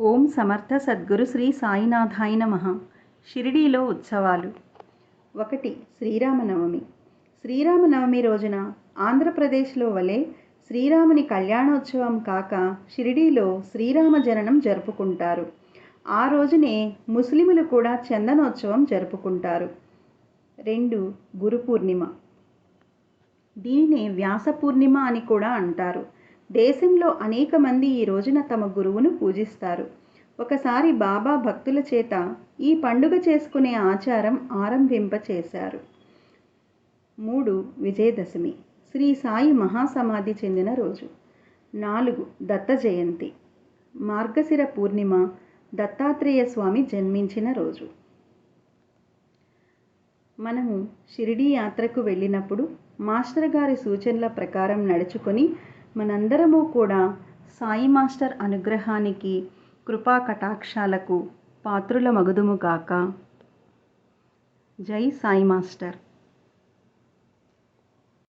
ఓం సమర్థ సద్గురు శ్రీ సాయినాథాయ నమ. షిరిడీలో ఉత్సవాలు. ఒకటి శ్రీరామనవమి. శ్రీరామనవమి రోజున ఆంధ్రప్రదేశ్లో వలె శ్రీరాముని కళ్యాణోత్సవం కాక షిరిడీలో శ్రీరామ జననం జరుపుకుంటారు. ఆ రోజునే ముస్లిములు కూడా చందనోత్సవం జరుపుకుంటారు. రెండు గురు పూర్ణిమ. దీనినే వ్యాస పూర్ణిమ అని కూడా అంటారు. దేశంలో అనేక మంది ఈ రోజున తమ గురువును పూజిస్తారు. ఒకసారి బాబా భక్తుల చేత ఈ పండుగ చేసుకునే ఆచారం ఆరంభింపచేశారు. మూడు విజయదశమి శ్రీ సాయి మహాసమాధి చెందిన రోజు. నాలుగు దత్త జయంతి మార్గశిర పూర్ణిమ దత్తాత్రేయ స్వామి జన్మించిన రోజు. మనము షిరిడీ యాత్రకు వెళ్ళినప్పుడు మాస్టర్ గారి సూచనల ప్రకారం నడుచుకొని మనందరము కూడా సాయి మాస్టర్ అనుగ్రహానికి కృపా కటాక్షాలకు పాత్రుల మగుదుము గాక. జై సాయి మాస్టర్.